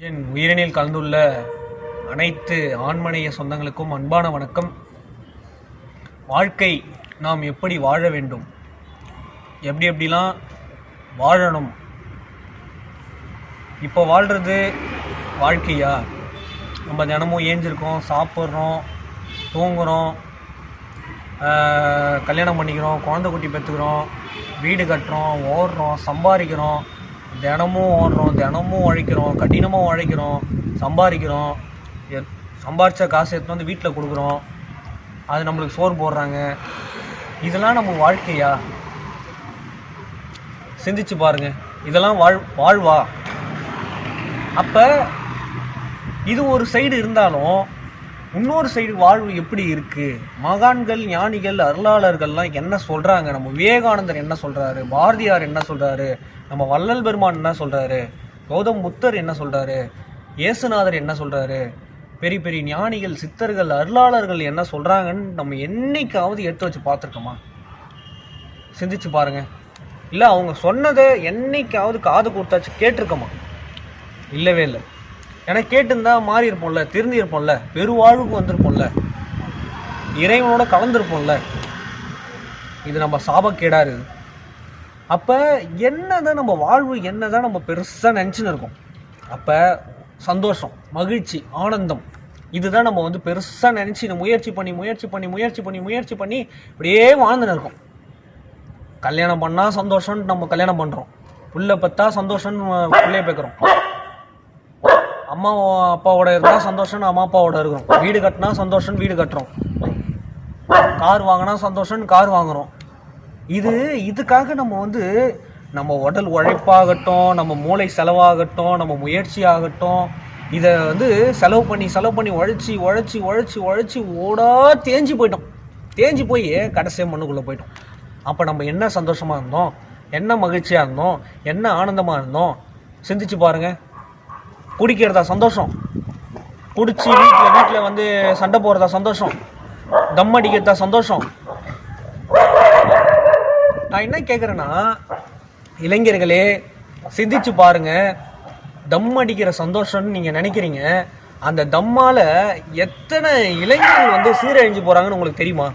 என் உயிரினில் கலந்துள்ள அனைத்து ஆண்மனைய சொந்தங்களுக்கும் அன்பான வணக்கம். வாழ்க்கை நாம் எப்படி வாழ வேண்டும்? எப்படி எப்படிலாம் வாழணும்? இப்போ வாழ்கிறது வாழ்க்கையா? நம்ம தினமும் ஏஞ்சிருக்கோம் சாப்பிட்றோம் தூங்குகிறோம் கல்யாணம் பண்ணிக்கிறோம் குழந்தை குட்டி பெற்றுக்கிறோம் வீடு கட்டுறோம் ஓடுறோம் சம்பாதிக்கிறோம் தினமும் ஓடுறோம் தினமும் உழைக்கிறோம் கடினமாக உழைக்கிறோம் சம்பாதிக்கிறோம் எத்- சம்பாரிச்ச காசு எடுத்துன்னு வந்து வீட்டில் கொடுக்குறோம். அது நம்மளுக்கு சோறு போடுறாங்க. இதெல்லாம் நம்ம வாழ்க்கையா? சிந்திச்சு பாருங்க. இதெல்லாம் வாழ் வாழ்வா? அப்போ இது ஒரு சைடு இருந்தாலும் இன்னொரு சைடு வாழ்வு எப்படி இருக்கு? மகான்கள் ஞானிகள் அருளாளர்கள்லாம் என்ன சொல்றாங்க? நம்ம விவேகானந்தர் என்ன சொல்றாரு? பாரதியார் என்ன சொல்றாரு? நம்ம வள்ளல் பெருமான் என்ன சொல்றாரு? கௌதம் புத்தர் என்ன சொல்றாரு? இயேசுநாதர் என்ன சொல்றாரு? பெரிய பெரிய ஞானிகள் சித்தர்கள் அருளாளர்கள் என்ன சொல்றாங்கன்னு நம்ம என்னைக்காவது எடுத்து வச்சு பார்த்துருக்கோமா? சிந்திச்சு பாருங்க. இல்லை அவங்க சொன்னதை என்னைக்காவது காது கொடுத்தாச்சு கேட்டிருக்கோமா? இல்லவே இல்லை. ஏன்னா கேட்டிருந்தா மாறி இருப்போம்ல திருந்திருப்போம்ல பெருவாழ்வுக்கு வந்திருப்போம்ல இறைவனோட கலந்துருப்போம்ல. இது நம்ம சாபக்கேடா இருக்குது. அப்போ என்னதான் நம்ம வாழ்வு என்னதான் நம்ம பெருசாக நினச்சின்னு இருக்கோம். அப்போ சந்தோஷம் மகிழ்ச்சி ஆனந்தம் இதுதான் நம்ம வந்து பெருசாக நினச்சி முயற்சி பண்ணி முயற்சி பண்ணி முயற்சி பண்ணி முயற்சி பண்ணி இப்படியே வாழ்ந்துன்னு இருக்கோம். கல்யாணம் பண்ணால் சந்தோஷம்னு நம்ம கல்யாணம் பண்ணுறோம் புள்ள பத்தா சந்தோஷம்னு பிள்ளைய பேக்கிறோம். அம்மா அப்பாவோட இருந்தால் சந்தோஷம்னு அம்மா அப்பாவோட இருக்கிறோம் வீடு கட்டினா சந்தோஷம்னு வீடு கட்டுறோம். கார் வாங்கினா சந்தோஷம்னு கார் வாங்குறோம். இது இதுக்காக நம்ம வந்து நம்ம உடல் உழைப்பாகட்டும் நம்ம மூளை செலவாகட்டும் நம்ம முயற்சி ஆகட்டும் இதை வந்து செலவு பண்ணி செலவு பண்ணி உழைச்சி உழைச்சி உழைச்சி உழைச்சி ஓடா தேஞ்சு போயிட்டோம். தேஞ்சு போய் கடைசியாக மண்ணுக்குள்ளே போயிட்டோம்? அப்போ நம்ம என்ன சந்தோஷமாக இருந்தோம்? என்ன மகிழ்ச்சியாக இருந்தோம்? என்ன ஆனந்தமாக இருந்தோம்? சிந்திச்சு பாருங்கள் குடிக்கிறதா சந்தோஷம். குடிச்சு வீட்டில் வீட்டில் வந்து சண்டை போடுறதா சந்தோஷம். தம் அடிக்கிறதா சந்தோஷம். நான் என்ன கேட்குறேன்னா இளைஞர்களே சிந்திச்சு பாருங்க. தம் அடிக்கிற சந்தோஷம்னு நீங்கள் நினைக்கிறீங்க. அந்த தம்மால் எத்தனை இளைஞர்கள் வந்து சீரழிஞ்சு போகிறாங்கன்னு உங்களுக்கு தெரியுமா?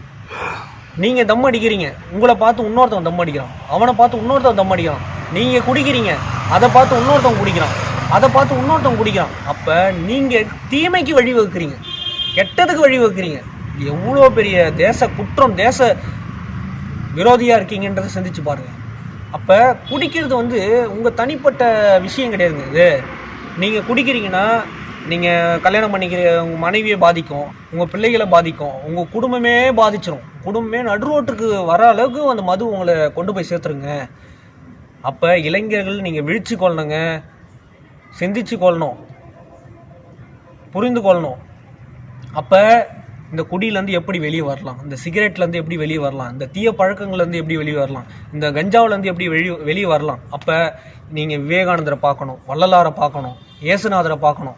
நீங்கள் தம் அடிக்கிறீங்க. உங்களை பார்த்து இன்னொருத்தவன் தம் அடிக்கிறான். அவனை பார்த்து இன்னொருத்தவன் தம் அடிக்கிறான். நீங்கள் குடிக்கிறீங்க. அதை பார்த்து இன்னொருத்தவன் குடிக்கிறான். அதை பார்த்து இன்னொருத்தவன் குடிக்கிறான். அப்போ நீங்கள் தீமைக்கு வழி வகுக்கிறீங்க. கெட்டதுக்கு வழி வகுக்கிறீங்க. எவ்வளோ பெரிய தேச குற்றம் தேச விரோதியாக இருக்கீங்கன்றதை சிந்திச்சு பாருங்கள் அப்போ குடிக்கிறது வந்து உங்கள் தனிப்பட்ட விஷயம் கிடையாதுங்க இது. நீங்கள் குடிக்கிறீங்கன்னா நீங்கள் கல்யாணம் பண்ணிக்கிற உங்கள் மனைவியை பாதிக்கும் உங்கள் பிள்ளைகளை பாதிக்கும் உங்கள் குடும்பமே பாதிச்சிடும் குடும்பமே நடுரோட்டுக்கு வர அளவுக்கு அந்த மது உங்களை கொண்டு போய் சேர்த்துருங்க. அப்போ இளைஞர்கள் நீங்கள் விழிச்சு கொள்ளணுங்க சிந்திச்சு கொள்ளணும். புரிந்து கொள்ளணும். அப்போ இந்த குடியிலேருந்து எப்படி வெளியே வரலாம்? இந்த சிகரெட்லேருந்து எப்படி வெளியே வரலாம்? இந்த தீய பழக்கங்கள்லேருந்து எப்படி வெளியே வரலாம்? இந்த கஞ்சாவிலேருந்து எப்படி வெளியே வெளியே வரலாம்? அப்போ நீங்கள் விவேகானந்தரை பார்க்கணும் வள்ளலாரை பார்க்கணும் இயேசுநாதரை பார்க்கணும்.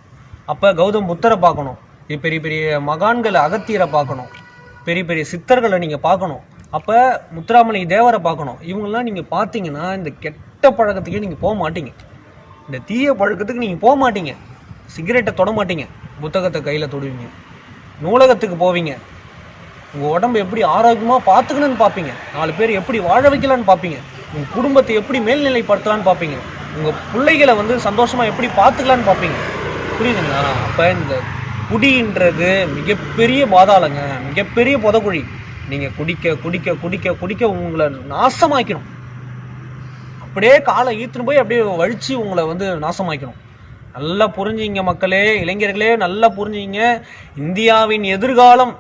அப்போ கௌதம் புத்தரை பார்க்கணும். இது பெரிய பெரிய மகான்களை அகத்தியரை பார்க்கணும். பெரிய பெரிய சித்தர்களை நீங்கள் பார்க்கணும். அப்போ முத்துராமலை தேவரை பார்க்கணும். இவங்கெல்லாம் நீங்கள் பார்த்தீங்கன்னா இந்த கெட்ட பழக்கத்துக்கே நீங்கள் போக மாட்டீங்க. இந்த தீய பழக்கத்துக்கு நீங்கள் போக மாட்டீங்க. சிகரெட்டை தொட மாட்டீங்க. புத்தகத்தை கையில் தொடுவீங்க. நூலகத்துக்கு போவீங்க. உங்கள் உடம்பு எப்படி ஆரோக்கியமாக பார்த்துக்கணும்னு பார்ப்பீங்க. நாலு பேர் எப்படி வாழ வைக்கலான்னு பார்ப்பீங்க. உங்கள் குடும்பத்தை எப்படி மேல்நிலைப்படுத்தலான்னு பார்ப்பீங்க. உங்கள் பிள்ளைகளை வந்து சந்தோஷமாக எப்படி பார்த்துக்கலான்னு பார்ப்பீங்க. புரியுதுங்களா? அப்போ இந்த குடின்றது மிகப்பெரிய பாதாளங்க. மிகப்பெரிய புதக்குழி. நீங்கள் குடிக்க குடிக்க குடிக்க குடிக்க உங்களை நாசமாக்கணும் அப்படியே காலை ஈத்துன்னு போய் அப்படியே வழித்து உங்களை வந்து நாசமாக்கணும் நல்லா புரிஞ்சுங்க மக்களே இளைஞர்களே நல்லா புரிஞ்சுங்க. இந்தியாவின் எதிர்காலம்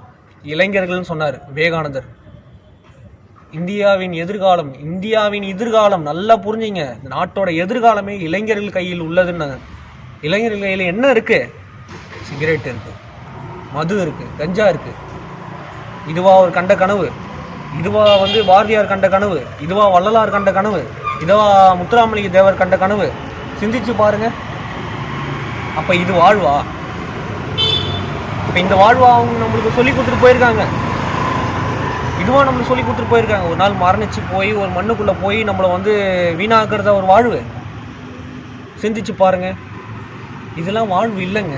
இளைஞர்கள்னு சொன்னார் விவேகானந்தர். இந்தியாவின் எதிர்காலம் இந்தியாவின் எதிர்காலம் நல்லா புரிஞ்சுங்க. நாட்டோட எதிர்காலமே இளைஞர்கள் கையில் உள்ளதுன்னு இளைஞர்கள் கையில் என்ன இருக்கு? சிகரெட் இருக்கு மது இருக்கு கஞ்சா இருக்கு. இதுவா ஒரு கண்ட கனவு. இதுவா வந்து பாரதியார் கண்ட கனவு. இதுவா வள்ளலார் கண்ட கனவு. இதுவா முத்துராமலிங்க தேவர் கண்ட கனவு. சிந்திச்சு பாருங்க. அப்ப இது வாழ்வா? இப்ப இந்த வாழ்வா அவங்க நம்மளுக்கு சொல்லி கொடுத்துட்டு போயிருக்காங்க. இதுவா நம்மளுக்கு சொல்லி கொடுத்துட்டு போயிருக்காங்க. ஒரு நாள் மரணிச்சு போய் ஒரு மண்ணுக்குள்ள போய் நம்மளை வந்து வீணாக்குறத ஒரு வாழ்வு. சிந்திச்சு பாருங்க. இதெல்லாம் வாழ்வு இல்லைங்க.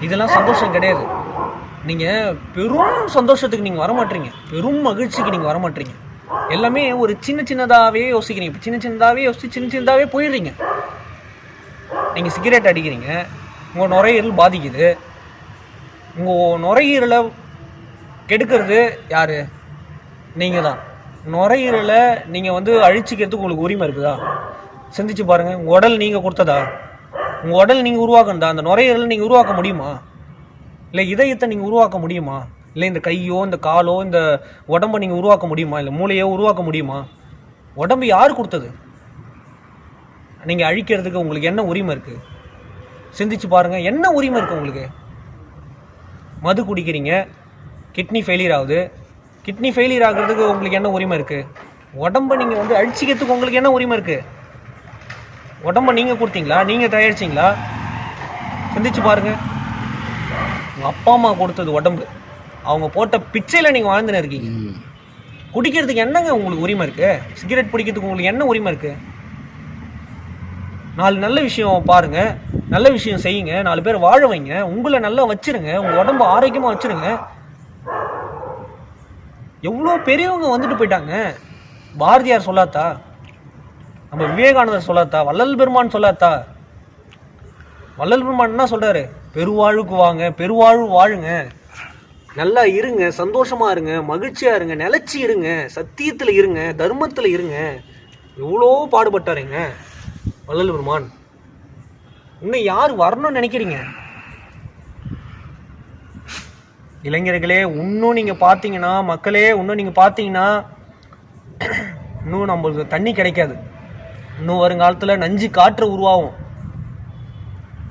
இதெல்லாம் சந்தோஷம் கிடையாது. நீங்கள் பெரும் சந்தோஷத்துக்கு நீங்கள் வரமாட்டீங்க. பெரும் மகிழ்ச்சிக்கு நீங்கள் வரமாட்டீங்க. எல்லாமே ஒரு சின்ன சின்னதாகவே யோசிக்கிறீங்க. இப்போ சின்ன சின்னதாகவே யோசிச்சு சின்ன சின்னதாகவே போயிடுறீங்க. நீங்கள் சிகரெட் அடிக்கிறீங்க. உங்கள் நுரையீரல் பாதிக்குது. உங்கள் நுரையீரலை கெடுக்கிறது யார்? நீங்கள் தான் நுரையீரலை நீங்கள் வந்து அழிச்சிக்கிறதுக்கு உங்களுக்கு உரிமை இருக்குதா? சிந்திச்சு பாருங்கள் உங்கள் உடல் நீங்கள் கொடுத்ததா? உங்கள் உடல் நீங்கள் உருவாக்கணுதா அந்த நுரையீரலை நீங்கள் உருவாக்க முடியுமா? இல்லை இதயத்தை நீங்கள் உருவாக்க முடியுமா? இல்லை இந்த கையோ இந்த காலோ இந்த உடம்பை நீங்கள் உருவாக்க முடியுமா? இல்லை மூளையோ உருவாக்க முடியுமா? உடம்பு யார் கொடுத்தது? நீங்கள் அழிக்கிறதுக்கு உங்களுக்கு என்ன உரிமை இருக்குது சிந்திச்சு பாருங்கள் என்ன உரிமை இருக்குது உங்களுக்கு? மது குடிக்கிறீங்க கிட்னி ஃபெயிலியர் ஆகுது. கிட்னி ஃபெயிலியர் ஆகுறதுக்கு உங்களுக்கு என்ன உரிமை இருக்குது உடம்பை நீங்கள் வந்து அழிச்சிக்கிறதுக்கு உங்களுக்கு என்ன உரிமை இருக்குது உடம்பை நீங்கள் கொடுத்தீங்களா? நீங்கள் தயாரிச்சிங்களா? சிந்திச்சு பாருங்கள் உங்கள் அப்பா அம்மா கொடுத்தது உடம்பு. அவங்க போட்ட பிச்சையில் நீங்கள் வாழ்ந்துன்னு இருக்கீங்க. குடிக்கிறதுக்கு என்னங்க உங்களுக்கு உரிமை இருக்கு? சிகரெட் பிடிக்கிறதுக்கு உங்களுக்கு என்ன உரிமை இருக்கு? நாலு நல்ல விஷயம் பாருங்க. நல்ல விஷயம் செய்யுங்க. நாலு பேர் வாழ வைங்க. உங்களை நல்லா வச்சிருங்க. உங்க உடம்பு ஆரோக்கியமா வச்சிருங்க. எவ்வளோ பெரியவங்க வந்துட்டு போயிட்டாங்க. பாரதியார் சொல்லாத்தா? நம்ம விவேகானந்தர் சொல்லாத்தா? வள்ளல் பெருமான் சொல்லாத்தா? வள்ளல் பெருமான் என்ன சொல்றாரு? பெருவாழ்வுக்கு வாங்க. பெருவாழ்வு வாழுங்க. நல்லா இருங்க சந்தோஷமா இருங்க மகிழ்ச்சியா இருங்க நிலச்சி இருங்க சத்தியத்தில் இருங்க தர்மத்தில் இருங்க. எவ்வளோ பாடுபட்டாருங்க? வள்ளல் பெருமான். இன்னும் யார் வரணும்னு நினைக்கிறீங்க? இளைஞர்களே இன்னும் நீங்கள் பார்த்தீங்கன்னா மக்களே இன்னும் நீங்கள் பார்த்தீங்கன்னா இன்னும் நம்மளுக்கு தண்ணி கிடைக்காது. இன்னும் வருங்காலத்தில் நஞ்சு காற்று உருவாகும்.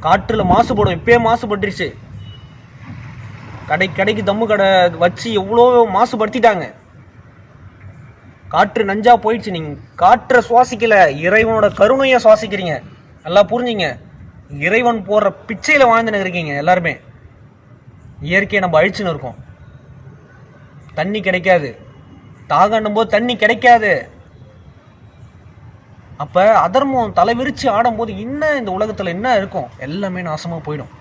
காற்றில் மாசுபடும் இப்பயே மாசுபட்டுருச்சு. கடை கடைக்கு தம்மு கடை வச்சு எவ்வளோ மாசுபடுத்திட்டாங்க. காற்று நஞ்சா போயிடுச்சு. நீங்கள் காற்றை சுவாசிக்கல இறைவனோட கருணையை சுவாசிக்கிறீங்க. நல்லா புரிஞ்சுங்க. இறைவன் போடுற பிச்சையில் வாழ்ந்துன்னு இருக்கீங்க எல்லாருமே. இயற்கையை நம்ம அழிச்சுன்னு இருக்கோம். தண்ணி கிடைக்காது. தாகன்னும் போது தண்ணி கிடைக்காது. அப்போ அதர்மம் தலைவிரிச்சு ஆடும்போது என்ன இந்த உலகத்துல என்ன இருக்கும்? எல்லாமே நாசமாக போயிடும்.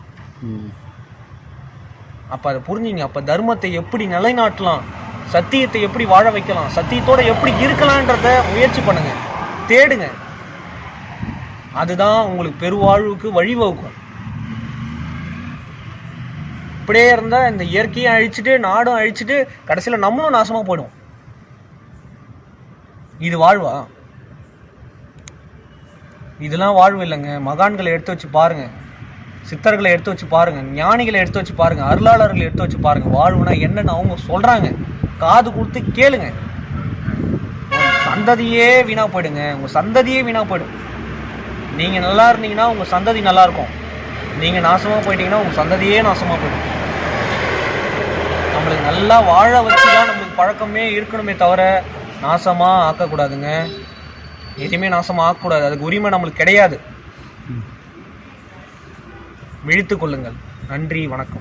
அப்போ அதை புரிஞ்சுங்க. அப்போ தர்மத்தை எப்படி நிலைநாட்டலாம்? சத்தியத்தை எப்படி வாழ வைக்கலாம்? சத்தியத்தோட எப்படி இருக்கலான்றத முயற்சி பண்ணுங்க. தேடுங்க. அதுதான் உங்களுக்கு பெருவாழ்வுக்கு வழிவகுக்கும். இப்படியே இருந்தால் இந்த இயற்கையும் அழிச்சிட்டு நாடும் அழிச்சிட்டு கடைசியில் நம்மளும் நாசமாக போயிடும் இது வாழ்வா? இதெல்லாம் வாழ்வு இல்லைங்க. மகான்களை எடுத்து வச்சு பாருங்கள் சித்தர்களை எடுத்து வச்சு பாருங்கள் ஞானிகளை எடுத்து வச்சு பாருங்க அருளாளர்களை எடுத்து வச்சு பாருங்கள் வாழ்வுனா என்னன்னு அவங்க சொல்கிறாங்க காது கொடுத்து கேளுங்க. சந்ததியே வீணாக போயிடுங்க. உங்கள் சந்ததியே வீணாக போயிடும். நீங்கள் நல்லா இருந்தீங்கன்னா உங்கள் சந்ததி நல்லா இருக்கும். நாசமாக நாசமா போயிட்டீங்கன்னா உங்கள் சந்ததியே நாசமாக போயிடும். நம்மளுக்கு நல்லா வாழ வச்சு தான் நம்மளுக்கு பழக்கமே இருக்கணுமே தவிர நாசமாக ஆக்கக்கூடாதுங்க. எதுவுமே நாசமாக ஆக்கக்கூடாது. அதுக்கு உரிமை நம்மளுக்கு கிடையாது. விழித்து கொள்ளுங்கள். நன்றி வணக்கம்.